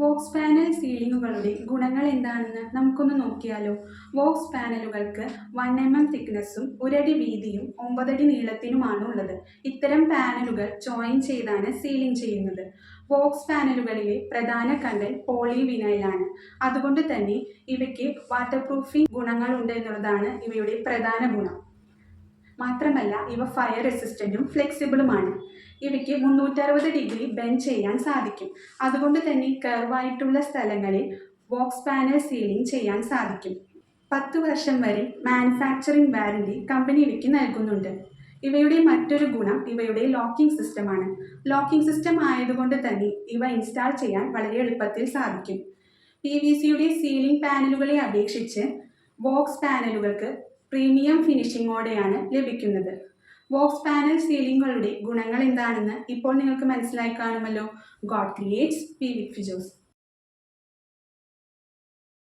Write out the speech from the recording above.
Woakes panel സീലിംഗുകളുടെ ഗുണങ്ങൾ എന്താണെന്ന് നമുക്കൊന്ന് നോക്കിയാലോ. വോക്സ് പാനലുകൾക്ക് വൺ എം എം തിക്നെസ്സും ഒരടി വീതിയും ഒമ്പതടി നീളത്തിനുമാണ് ഉള്ളത്. ഇത്തരം പാനലുകൾ ജോയിൻ ചെയ്താണ് സീലിംഗ് ചെയ്യുന്നത്. വോക്സ് പാനലുകളിലെ പ്രധാന കണ്ടൽ പോളി വിനൈലാണ് അതുകൊണ്ട് തന്നെ ഇവയ്ക്ക് വാട്ടർ പ്രൂഫിംഗ് ഗുണങ്ങളുണ്ട് എന്നുള്ളതാണ് ഇവയുടെ പ്രധാന ഗുണം. മാത്രമല്ല ഇവ ഫയർ റെസിസ്റ്റന്റും ഫ്ലെക്സിബിളുമാണ് ഇവയ്ക്ക് മുന്നൂറ്ററുപത് ഡിഗ്രി ബെൻഡ് ചെയ്യാൻ സാധിക്കും. അതുകൊണ്ട് തന്നെ കർവായിട്ടുള്ള സ്ഥലങ്ങളിൽ ബോക്സ് പാനൽ സീലിംഗ് ചെയ്യാൻ സാധിക്കും. പത്ത് വർഷം വരെ മാനുഫാക്ചറിംഗ് വാറണ്ടി കമ്പനി ഇവയ്ക്ക് നൽകുന്നുണ്ട്. ഇവയുടെ മറ്റൊരു ഗുണം ഇവയുടെ ലോക്കിംഗ് സിസ്റ്റമാണ് ലോക്കിംഗ് സിസ്റ്റം ആയതുകൊണ്ട് തന്നെ ഇവ ഇൻസ്റ്റാൾ ചെയ്യാൻ വളരെ എളുപ്പത്തിൽ സാധിക്കും. പി വി സിയുടെ സീലിംഗ് പാനലുകളെ അപേക്ഷിച്ച് ബോക്സ് പാനലുകൾക്ക് പ്രീമിയം ഫിനിഷിങ്ങോടെയാണ് ലഭിക്കുന്നത്. വോക്സ് പാനൽ സീലിംഗുകളുടെ ഗുണങ്ങൾ എന്താണെന്ന് ഇപ്പോൾ നിങ്ങൾക്ക് മനസ്സിലായി കാണുമല്ലോ. God creates P with ഫിജോസ്